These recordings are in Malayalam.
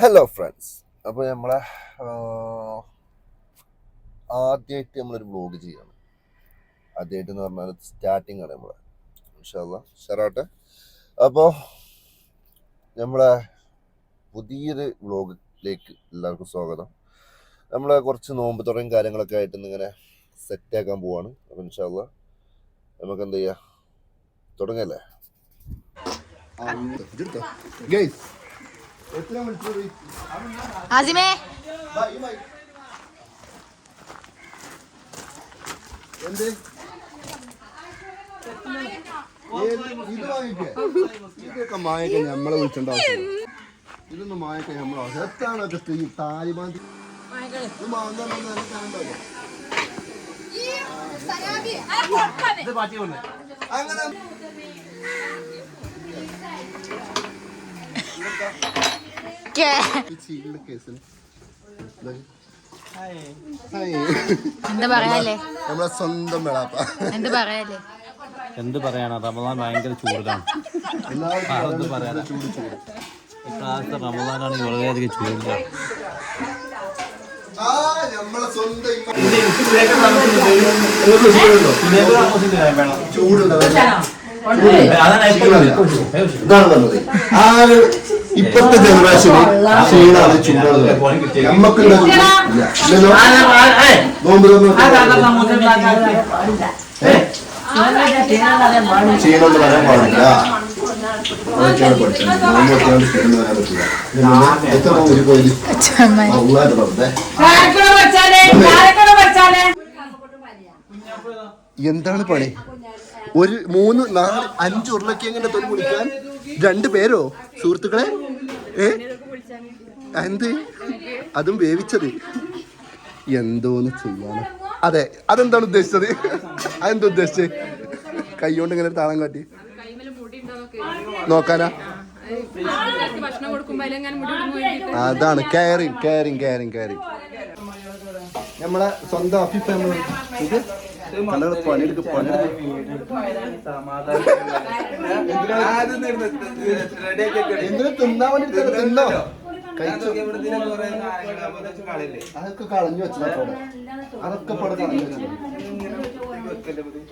ഹലോ ഫ്രണ്ട്സ് അപ്പോൾ നമ്മളെ ആദ്യമായിട്ട് നമ്മളൊരു വ്ലോഗ് ചെയ്യണം. ആദ്യമായിട്ട് എന്ന് പറഞ്ഞാൽ സ്റ്റാർട്ടിംഗ് ആണ് നമ്മളെ. ഇൻഷാല്ല ഷെറാട്ടെ. അപ്പോൾ നമ്മളെ പുതിയൊരു വ്ലോഗിലേക്ക് എല്ലാവർക്കും സ്വാഗതം. നമ്മളെ കുറച്ച് നോമ്പ് തുടങ്ങിയ കാര്യങ്ങളൊക്കെ ആയിട്ട് ഇന്നിങ്ങനെ സെറ്റാക്കാൻ പോവാണ്. അപ്പോൾ ഇൻഷാല്ല നമുക്ക് എന്ത് ചെയ്യാം? തുടങ്ങല്ലേ? ആസിമേ. എന്ത്? ഇത് വാങ്ങിക്കേ. ഇതൊക്കെ മായൊക്കെ നമ്മളെ വിളിച്ചോണ്ട ആവശ്യം ഇതൊന്നും മായൊക്കെ നമ്മളോ എത്താണ് ഒക്കെ ഈ താലിബാൻ. അങ്ങനെ. എന്താ പറയാല്ലേ നമ്മളെ സ്വന്തം വെളാപ്പ എന്താ പറയാല്ലേ എന്ത് പറയാനാ? റമദാൻ ഭയങ്കര ചൂടാണ് അതെന്ത് പറയാനാ? ചൂട് ചൂട് ഇപ്രാവശ്യത്തെ റമദാനാണ് വളരെയധികം ചൂടാണ് ആ നമ്മളെ സ്വന്തം ഇമ്മ- ഇപ്പോഴത്തെ ജനറേഷന് ക്ഷീണാണ് ചൂടാണ് നമ്മക്ക് നോമ്പ് ക്ഷീണം പറയാൻ പാടില്ല. എന്താണ് പണി? ഒരു മൂന്ന് നാല് അഞ്ച് എങ്ങനെ തൊഴിൽ കുടിക്കാൻ രണ്ട് പേരോ സുഹൃത്തുക്കളെ? ഏ? എന്ത്? അതും വേവിച്ചത്. എന്തോന്ന് ചെയ്യാനോ? അതെ അതെന്താണ് ഉദ്ദേശിച്ചത്? അതെന്താ ഉദ്ദേശിച്ചത് കൈ കൊണ്ട് ഇങ്ങനെ താളം കാട്ടി. നോക്കാനാ? അതാണ്. കെയറിങ് കെയറിങ് കെയറിങ് കെയറിങ് നമ്മളെ സ്വന്തം അഭിപ്രായം ഇത് കണ്ടോ, പണിയെടുക്ക് പണിയെടുക്ക് എന്തിനാ തിന്നാൻ വേണ്ടി? തിന്നോ? അതൊക്കെ കളഞ്ഞു വെച്ചതാ അവിടെ അതൊക്കെ പടം കളഞ്ഞു വെച്ചത്.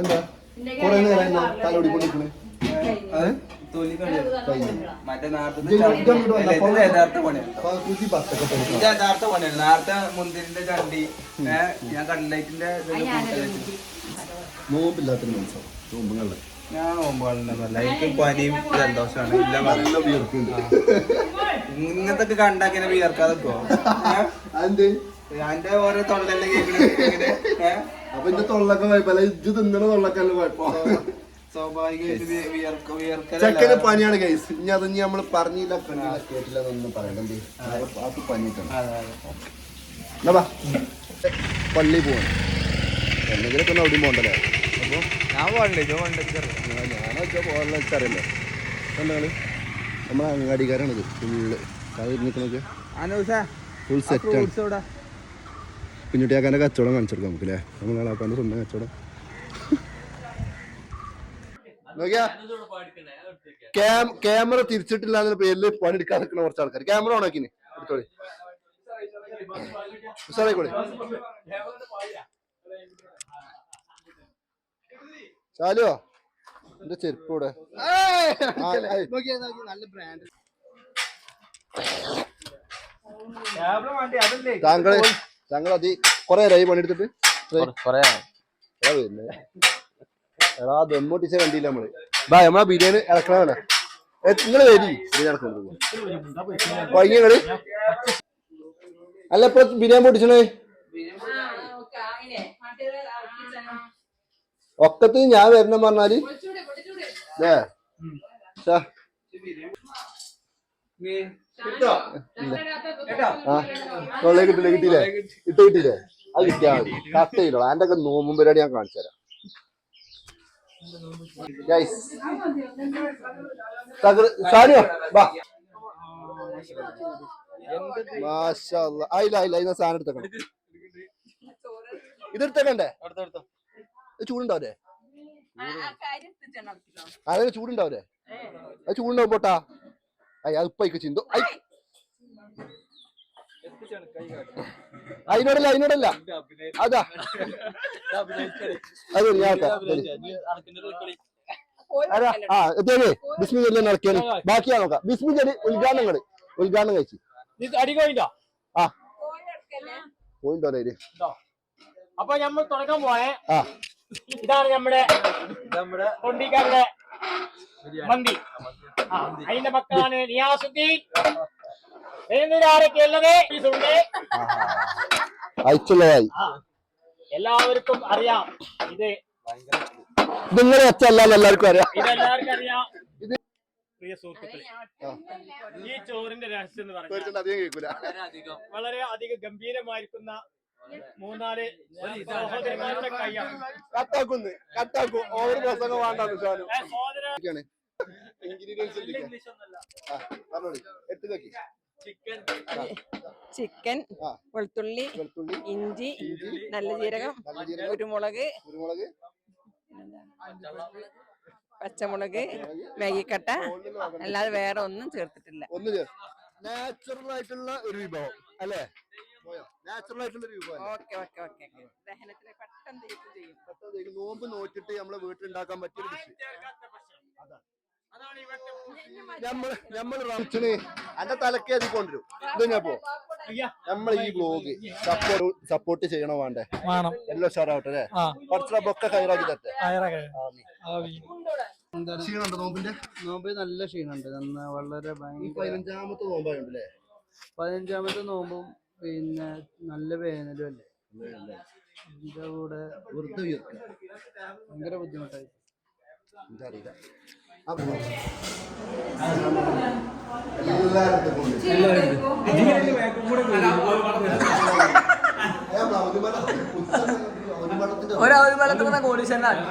എന്താ? കൊറേ നേരം തലോടി കൊണ്ടിരിക്കണേ മറ്റേ നേരത്തെ യഥാർത്ഥ യഥാർത്ഥ പണിയാണ്. നേരത്തെ മുന്തിരിന്റെ ചണ്ടി ഞാൻ കടലൈറ്റിന്റെ നോമ്പില്ലാത്തൊരു ഞാൻ എനിക്ക് പനിയും ജലദോഷമാണ്. ഇല്ല നല്ല വിയർക്കുണ്ട് ഇങ്ങനത്തെ കണ്ടാക്കിനെ വിയർക്കാതെ എന്റെ ഓരോ തൊള്ളല്ലേ കേൾക്കണേ അപ്പൊ എന്റെ തൊള്ളൊക്കെ കുഴപ്പമില്ല ഇജ്ജ് തിന്നണ തൊള്ളക്കല്ല കുഴപ്പം ചെക്കന് പനിയാണ് ഗൈസ് ഇനി അത് ഇനി നമ്മൾ പറഞ്ഞില്ല കേട്ടില്ല എന്നൊന്നും പറയണ്ട ആൾക്ക് പനിയിട്ടാണ്. പള്ളി പോവാണ് എന്തെങ്കിലുമൊക്കെ ഒന്ന് അവിടെയും പോകണ്ടല്ലോ അപ്പൊ ഞാൻ പോകണ്ടേ ഞാനൊക്കെ പോകാനുള്ള എനിക്കറിയില്ല. എന്താണ്? നമ്മളെ അങ്ങാടിക്കാരാണിത് ഫുള്ള്. നിൽക്കണൊക്കെ അനൂഷ ഫുൾ സെറ്റാണ് കുഞ്ഞുട്ടിയാക്കാന്റെ കച്ചവടം കാണിച്ചെടുക്കാം നമുക്ക് അല്ലേ നമ്മളാക്കാന്റെ സ്വന്തം കച്ചവടം. ക്യാമറ തിരിച്ചിട്ടില്ല എന്ന പേരിൽ പണിയെടുക്കാൻ നിൽക്കുന്ന കുറച്ച് ആൾക്കാർ ക്യാമറ ഓണാക്കിന് എടുത്തോളി. ഉഷാറായിക്കോളി ചാലിയോ എന്റെ ചെരുപ്പ് ഇവിടെ? താങ്കൾ താങ്കൾ അതി കൊറേ നേരമായി പണിയെടുത്തിട്ട്? കൊറേ എടാ വരുന്നേ. എടാ ദമ്മൊട്ടിച്ച വണ്ടിയില്ല നമ്മൾ. ബാ നമ്മളെ ബിരിയാണി ഇറക്കണ നിങ്ങൾ വരി. ബിരിയാണി അല്ല ഇപ്പൊ ബിരിയാണി പൊട്ടിച്ചണേ ഒക്കത്ത് ഞാൻ വരണം പറഞ്ഞാൽ. ഏ കിട്ടില്ല കിട്ടിയില്ലേ? ഇട്ട് കിട്ടിയില്ലേ? അത് കിട്ടിയാ മതി. കട്ട് ചെയ്തോളാം. അതിന്റെ ഒക്കെ നോമ്പും പരിപാടി ഞാൻ കാണിച്ചു തരാം ഷാനിയോ വാ. മാഷാ അല്ലാ. ആയില്ല ആയില്ല ഇതിന് സാധനം എടുത്തേക്കണം. ഇത് എടുത്തേക്കണ്ടേ? ഇത് ചൂടുണ്ടാവല്ലേ അതിന് ചൂടുണ്ടാവല്ലേ അത് ചൂടുണ്ടാവും പോട്ടാ. അയ്യ അത് ചിന്തു ചിന്തോ. ഐ. അതിനോടല്ല അതിനോടല്ല. അതാ. അത് ഞാൻ അതാ. ആ എത്തിയേ ബിസ്മി ചെല്ലി നടക്കിയാണ് ബാക്കിയാ നോക്കാം. ബിസ്മി ചെല്ലി ഉദ്ഘാടനങ്ങൾ ഉദ്ഘാടനം കഴിച്ചു. ആ. പോയിന്റോ അതിൽ അപ്പൊ നമ്മൾ തുടക്കം പോയെ ആ. ഇതാണ് നമ്മുടെ നമ്മുടെ തൊണ്ടിക്കാരുടെ മന്തി. ആ, അതിന്റെ മക്കളാണ് നിയാസുദ്ദീൻ. അയച്ചുള്ളതായി. ആ, എല്ലാവർക്കും അറിയാം. ഇത് നിങ്ങളെ അച്ഛല്ലാതെ എല്ലാവർക്കും അറിയാം. ഇതെല്ലാവർക്കും അറിയാം. പ്രിയ സുഹൃത്തുക്കളെ ഈ ചോറിന്റെ രഹസ്യം എന്ന് പറയുന്നത് വളരെ അധികം ഗംഭീരമായിരിക്കുന്ന മൂന്നാൽ സഹോദരന്മാരുടെ കൈയാണ്. കട്ടാക്കുന്നു കട്ടാക്കൂ. ഓവർ പ്രസംഗം വേണ്ടാന്ന് സാധനം ഏ, സഹോദര ഇൻഗ്രീഡിയൻസ് ഇംഗ്ലീഷ് ചിക്കൻ. വെളുത്തുള്ളി വെളുത്തുള്ളി ഇഞ്ചി നല്ല ജീരകം കുരുമുളക് കുരുമുളക് പച്ചമുളക് മാഗിക്കട്ട അല്ലാതെ വേറെ ഒന്നും ചേർത്തിട്ടില്ല. ഒന്ന് നാച്ചുറൽ ആയിട്ടുള്ള ഒരു വിഭവം അല്ലേ? നാച്ചുറൽ ആയിട്ടുള്ള ഒരു വിഭവം പെട്ടെന്ന് നോമ്പ് നോക്കിട്ട് നമ്മളെ വീട്ടിൽ ഉണ്ടാക്കാൻ പറ്റിയ നമ്മൾ റംസിന് എന്റെ തലക്കേ അത് കൊണ്ടുവരും ഇത് ഞാൻ പോ. അയ്യാ. നമ്മൾ ഈ ബ്ലോഗ് സപ്പോർട്ട് സപ്പോർട്ട് ചെയ്യണോ വേണ്ടേ? വേണം. എല്ലാം ഉഷാറാവട്ടെ അല്ലേ? ബൊക്കെ കൈറാക്കി തട്ടെ ക്ഷീണുണ്ട് നോമ്പിന്റെ? നോമ്പ് നല്ല ക്ഷീണുണ്ട് നന്ന വളരെ പതിനഞ്ചാമത്തെ നോമ്പായുണ്ടല്ലേ? പതിനഞ്ചാമത്തെ നോമ്പും പിന്നെ നല്ല വേനലും അല്ലേ? ഇതിന്റെ കൂടെ ഭയങ്കര ബുദ്ധിമുട്ടായി. എനിക്കറിയില്ല അപ്പൊ എല്ലാവരും കൊണ്ട് ഒരാളും കോടീശ്വരനാണ്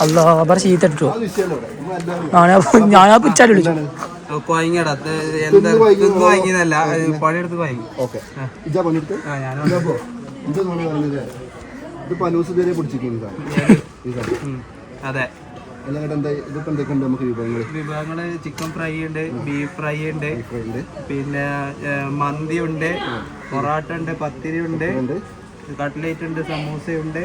അല്ല അവർ ചീത്തട്ടോ ഞാനാ പുച്ചാടി വിളിച്ചു. വാങ്ങിയതല്ല. പണിയെടുത്ത് വാങ്ങി ഓക്കെ. ഞാനും ഇതാ. പനൂസ് ഇതുവരെ അതെ. വിഭവങ്ങൾ ചിക്കൻ ഫ്രൈ ഉണ്ട് ബീഫ് ഫ്രൈ ഉണ്ട് പിന്നെ മന്തി ഉണ്ട് പൊറാട്ട ഉണ്ട് പത്തിരി ഉണ്ട് ഉണ്ട്. കട്ട്ലേറ്റ് ഉണ്ട് സമൂസ ഉണ്ട്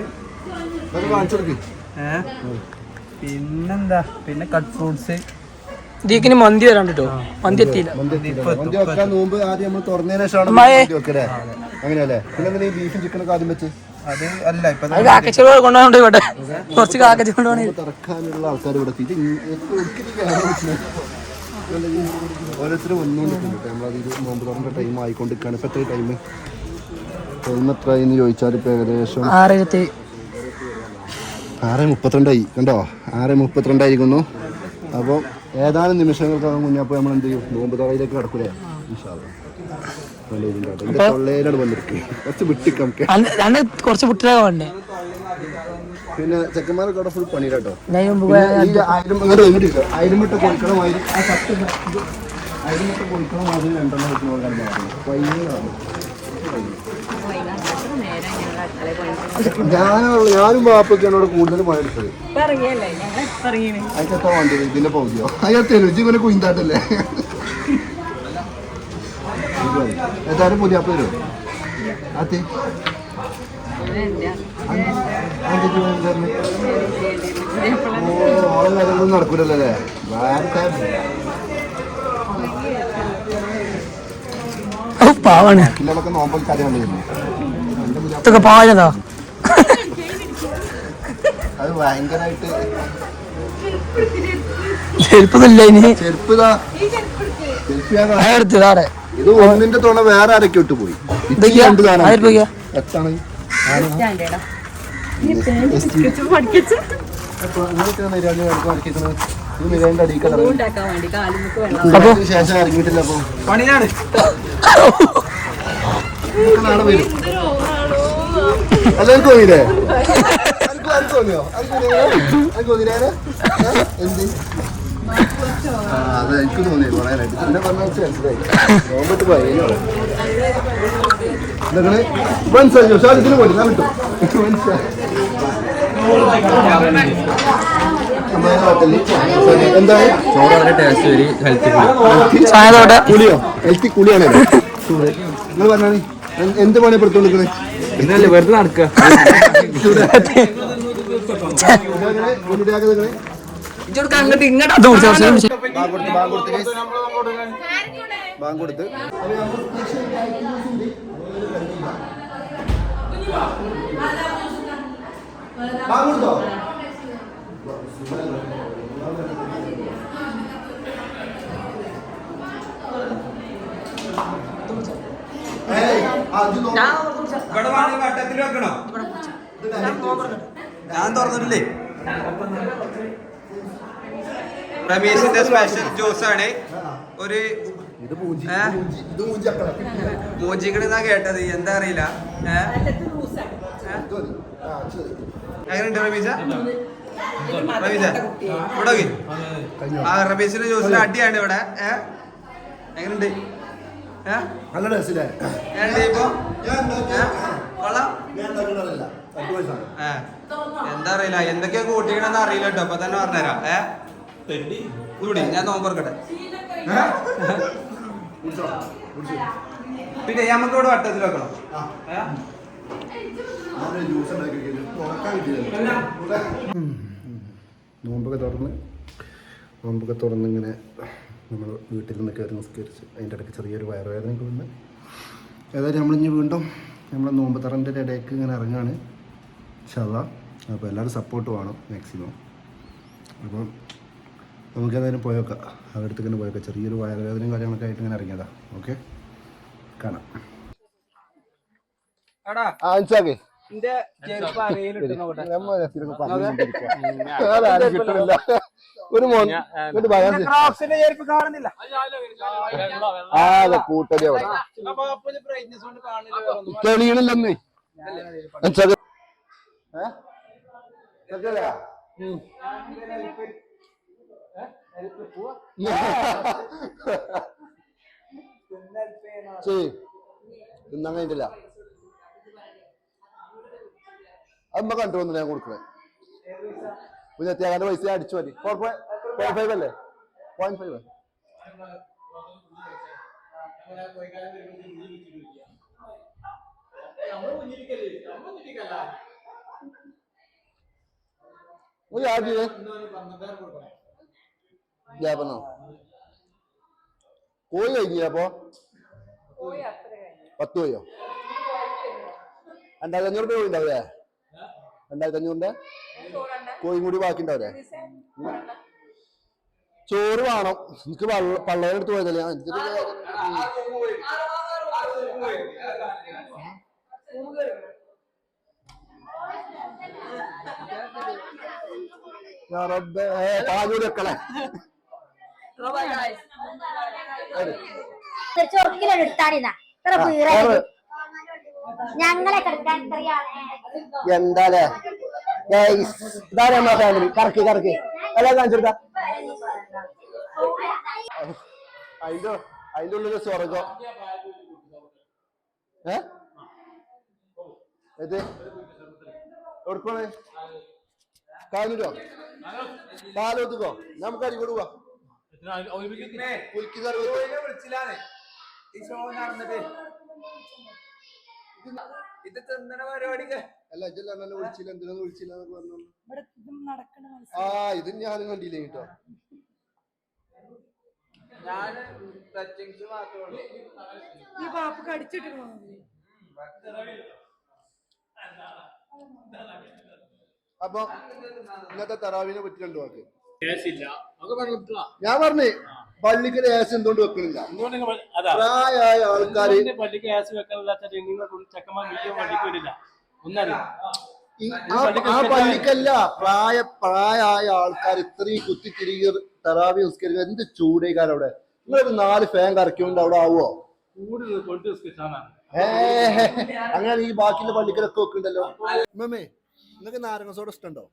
പിന്നെന്താ? പിന്നെ കട്ട് ഫ്രൂട്ട്സ് ഇതിന് മന്തി വരാൻ കേട്ടോ മന്തി എത്തിയില്ല. മന്തി. വെക്കാൻ മുമ്പ് ആദ്യം നമ്മൾ തുറന്നതിന് ശേഷമാണ് മഴ. മന്തി അങ്ങനെയല്ലേ? പിന്നെ എന്തിനാ ഈ ബീഫും ചിക്കനൊക്കെ ആദ്യം വെച്ച്? അത് അല്ല ഇപ്പൊ അത് കാക്കച്ചോട് കൊണ്ടുപോകണ്ട ഇവിടെ. കുറച്ച് കാക്കച്ച കൊണ്ടുപോകണേ ഇപ്പൊ തുറക്കാനുള്ള ആൾക്കാർ ഇവിടെ എത്തി. ഇത് ഇ- എത്ര ഒരിക്കലും കേറാൻ പറ്റില്ല. ഓരോരുത്തർ വന്നുകൊണ്ടിരിക്കുന്നുണ്ട് നമ്മളതിൽ നോമ്പ് തുറന്ന ടൈം ആയിക്കൊണ്ടിരിക്കുകയാണ്. ഇപ്പൊ എത്ര ടൈം ടൈം ചോദിച്ചാൽ ഇപ്പൊ ഏകദേശം ആറായിരത്തി ആറ് മുപ്പത്തിരണ്ടായി. കണ്ടോ? ആറ് മുപ്പത്തിരണ്ടായിരിക്കുന്നു. അപ്പോൾ ഏതാനും നിമിഷങ്ങൾക്കകം കുഞ്ഞപ്പോൾ നമ്മൾ എന്ത് ചെയ്യും? നോമ്പ് തറയിലേക്ക് കിടക്കൂലേ? കുറച്ച് വേണ്ടേ പിന്നെ ചെക്കന്മാരൊക്കെ അവിടെ ഫുൾ പണി കേട്ടോ ഞാൻ മുമ്പ് ആയിരം. ആയിരം മുട്ട കൊടുക്കണ മാതിരി ആ സത്യം. ആയിരം മുട്ട കൊടുക്കണ മാതിരി രണ്ടെണ്ണം വെച്ച് നോക്കാൻ പൈനാണ് ഞാനുള്ള ഞാനും ബാപ്പൊക്കെ എന്നോട് കൂടുതൽ ഞങ്ങൾ ഇറങ്ങിയാണ് അതിനെത്താ വേണ്ടത് ഇതിന്റെ പൗതിയോ ഇജ്ജ് ഇവനെ കുയിന്താട്ടല്ലേ? ഏതായാലും പുതിയ അപ്പൊ വരുമോ അതെ ഓ ഓളെ കാര്യങ്ങളൊന്നും നടക്കൂലല്ലോ പാവാണ്. നോമ്പൊക്കെ നോമ്പൽ കാര്യം കണ്ടിരുന്നു. ഇതൊക്കെ പാഴതാ ചെരുപ്പൊന്നുമില്ല ഇനി. ഇതാ ഒന്നിന്റെ തുണ വേറെ ആരൊക്കെ ഇട്ട് പോയി. ശേഷം ഇറങ്ങിയിട്ടില്ല അപ്പൊ. പണിയാണ്. നാളെ വരും. എല്ലാവർക്കും തോന്നിയില്ലേ തോന്നിയോ? എന്ത്? ആ അതെ എനിക്ക് തോന്നി പറയാനായിട്ട്. പിന്നെ പറഞ്ഞ മനസ്സിലായി. നോമ്പിട്ട് പോയി നിങ്ങൾ മനസ്സിലായോ. ഷാജിത്തിന് പോയി ഞാൻ വിട്ടു മനസ്സിലായി. നമ്മുടെ ഹോട്ടലിൽ എന്തായാലും ചോറ് ടേസ്റ്റ് വരി ഹെൽത്തി കുളിയോ ഹെൽത്തി കുളിയാണ് നിങ്ങൾ എന്ത് പണിയാ പെടുത്തോണ്ടിരിക്കണേ ഇതല്ലേ വെറുതെ നടക്കുക അങ്ങോട്ട് ഇങ്ങോട്ട്. ബാങ്ക് കൊടുത്ത് ബാങ്ക് കൊടുത്ത് guys. ബാങ്ക് കൊടുത്ത് ബാങ്ക് കൊടുത്തോ ഏയ്, ആ, ഇത് നോക്ക്. ഇവിടെ വേണമെങ്കിൽ വട്ടത്തിൽ വെക്കണോ? ഞാൻ തുറന്നിട്ടില്ലേ? റമീഷിന്റെ സ്പെഷ്യൽ ജ്യൂസ് ആണ്. ഒരു മോജിക്കണെന്നാ കേട്ടത്? എന്താ അറിയില്ല. എങ്ങനെയുണ്ട് റമീസ? റമീസ ഇവിടെ ആ റമീസിന്റെ ജ്യൂസിന് അടിയാണ് ഇവിടെ. ഏഹ് എങ്ങനെയുണ്ട്? ഏഹ് നല്ല ഇപ്പൊ? എന്താ അറിയില്ല എന്തൊക്കെയാ കൂട്ടിക്കണെന്ന് അറിയില്ല കേട്ടോ അപ്പൊ തന്നെ പറഞ്ഞുതരാം. ഏ? കൂടി ഞാൻ കുടിച്ചോ പിന്നെ നമുക്ക് ഇവിടെ വട്ടത്തിൽ വെക്കണം. നോമ്പൊക്കെ തുറന്ന് നോമ്പൊക്കെ തുറന്ന് ഇങ്ങനെ നമ്മൾ വീട്ടിൽ നിന്ന് കയറി നിസ്കരിച്ച് അതിന്റെ ഇടയ്ക്ക് ചെറിയൊരു വയറുവേദനയൊക്കെ വന്ന് ഏതായാലും നമ്മളിഞ്ഞ് വീണ്ടും നമ്മളെ നോമ്പ് തറന്റെ ഇടയ്ക്ക് ഇങ്ങനെ ഇറങ്ങാണ്. ചവ അപ്പോൾ എല്ലാവരും സപ്പോർട്ട് വേണം മാക്സിമം അപ്പം നമുക്ക് ഏതായാലും പോയേക്കാം അവിടെ തന്നെ ഇങ്ങനെ പോയേക്കാം ചെറിയൊരു വയറുവേദനയും കാര്യങ്ങളൊക്കെ ആയിട്ട് ഇങ്ങനെ ഇറങ്ങിയതാ. ഓക്കെ കാണാം. എന്റെ ചെരുപ്പ് കിട്ടുന്നില്ല ഒരു മോൻ ക്രോക്സിന്റെ ചെരുപ്പ് കാണുന്നില്ല. ആകെ കൂട്ടടി അവിടെ. തെളിയണില്ലെന്നേ. തിന്നാൻ കഴിഞ്ഞിട്ടില്ല. അമ്മ കണ്ടു ഞാൻ കൊടുക്കണേ. പിന്നെ എത്തിയാകാന്റെ പൈസ അടിച്ചു മതി. ഫോർ പോയിന്റ് ഫൈവ് അല്ലേ? പോയിന്റ് ഫൈവ് ഒരു ആദ്യം കോഴി അപ്പൊ? പത്ത് കോഴിയോ രണ്ടായിരത്തി അഞ്ഞൂറ് രൂപ ഉണ്ടാവില്ലേ രണ്ടായിരത്തി അഞ്ഞൂറിന്റെ കോഴിയും കൂടി ബാക്കി ഉണ്ടാവില്ലേ ചോറ് വേണം. എനിക്ക് അടുത്ത് പോയതല്ലേ? പാലൂര് വെക്കളെ ചൊറുക്കിലാണ് എടുത്താടിന്ന ഇത്ര പീറായി. ഞങ്ങളെ കിടക്കാൻ എന്താലേ? ഇതാണ് നമ്മളെ ഫാമിലി കറക്കി കറക്കി. എല്ലാം കാണിച്ചെടുത്ത അതിന്റെ അതിന്റെ ഉള്ളിൽ സ്വർഗം ഏ? ഇത് എവിടെക്കോണ്? കാഞ്ഞിരോ പാലോത്തുക്കോ നമുക്ക് അരികൂട് പോവാ പുലിക്ക് കറി വെക്ക്. ഈ ഷോ നടന്നിട്ട്. ഇത് തിന്നണ പരിപാടിക്ക്. അല്ല ഇജ്ജല്ല എന്നെ വിളിച്ചില്ല? എന്തിനാന്ന് വിളിച്ചില്ല എന്നൊക്കെ പറഞ്ഞു ആ ഇത് ഞാനും കണ്ടില്ലേ കേട്ടോ മാത്രമേ ഈ പാപ്പക്ക് അടിച്ചിട്ട് അപ്പൊ ഇന്നത്തെ തറാവിനെ പറ്റി രണ്ടു വാക്ക് ഞാൻ പറഞ്ഞേ. പള്ളിക്ക് ഗ്യാസ് എന്തുകൊണ്ട് വെക്കുന്നില്ല പ്രായമായ ആൾക്കാർ പള്ളിക്ക് ഗ്യാസ് വെക്കാനുള്ള നിങ്ങൾ ചെക്കന്മാർ വീട്ടിൽ പള്ളിക്ക് വരില്ല. ഒന്നറിയാം. ആ പള്ളിക്കല്ല പ്രായ പ്രായമായ ആൾക്കാർ ഇത്രയും കുത്തിത്തിരികെ തറാവി നിസ്കരിക്കുക. എന്ത് ചൂടേക്കാരം അവിടെ? നിങ്ങളൊരു നാല് ഫാൻ കറക്കിയോണ്ട് അവിടെ ആവോ ഏ അങ്ങനെ ഈ ബാക്കിയുള്ള പള്ളിക്കലൊക്കെ വെക്കണ്ടല്ലോ. മമ്മേ നിങ്ങൾക്ക് നാരങ്ങ സോഡ ഇഷ്ടമുണ്ടോ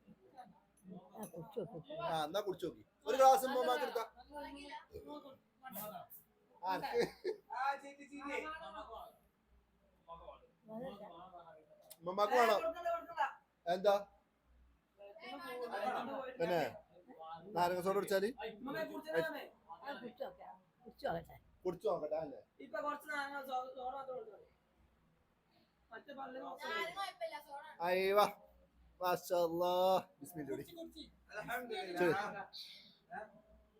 ആ എന്നാ കുടിച്ചു നോക്കി. ഒരു ഗ്ലാസ് എടുക്കാം. ഉമ്മമാക്ക് വേണം. എന്താ? പിന്നെ? നാരങ്ങ സോഡ കുടിച്ചാൽ? കുടിച്ചു നോക്കട്ടെ അല്ലേ? ഇപ്പൊ കുറച്ച് നാരങ്ങ സോഡ മാത്രം കൊടുത്താൽ മതി. മറ്റേ പല്ല് അയ്യവാ. മാഷല്ലാ ബിസ്മില്ല കുടി ശരി.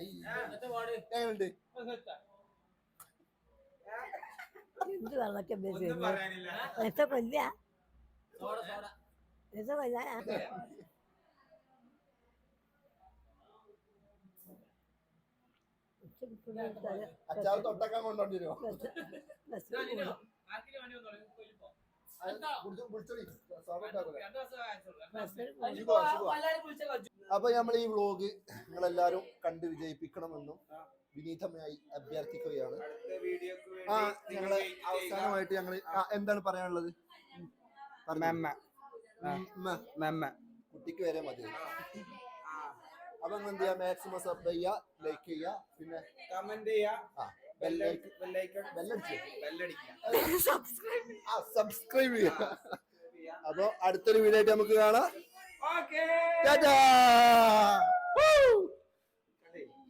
എങ്ങനെയുണ്ട്? എന്ത് വെള്ളമൊക്കെ ഒന്നും പറയാനില്ല. എത്ര കൊല്ല എത്ര അപ്പൊ നമ്മൾ ഈ വ്ളോഗ് നിങ്ങളെല്ലാരും കണ്ട് വിജയിപ്പിക്കണമെന്നും വിനീതമായി അഭ്യർത്ഥിക്കുകയാണ്. അടുത്ത വീഡിയോക്ക് ആ വേണ്ടി നിങ്ങൾ ഞങ്ങൾ ചെയ്യുക. അവസാനമായിട്ട് ഞങ്ങൾ എന്താണ് പറയാനുള്ളത്? മെമ്മ. ഉമ്മ, മെമ്മ. കുട്ടിക്ക് വരെ മതി. അപ്പൊ നിങ്ങൾ എന്ത് ചെയ്യാ? മാക്സിമം സബ് ചെയ്യുക ലൈക്ക് ചെയ്യുക പിന്നെ കമന്റ് ചെയ്യാ സബ്സ്ക്രൈബ് ചെയ്യുക അപ്പൊ അടുത്തൊരു വീഡിയോ ആയിട്ട് നമുക്ക് കാണാം. ടാറ്റാ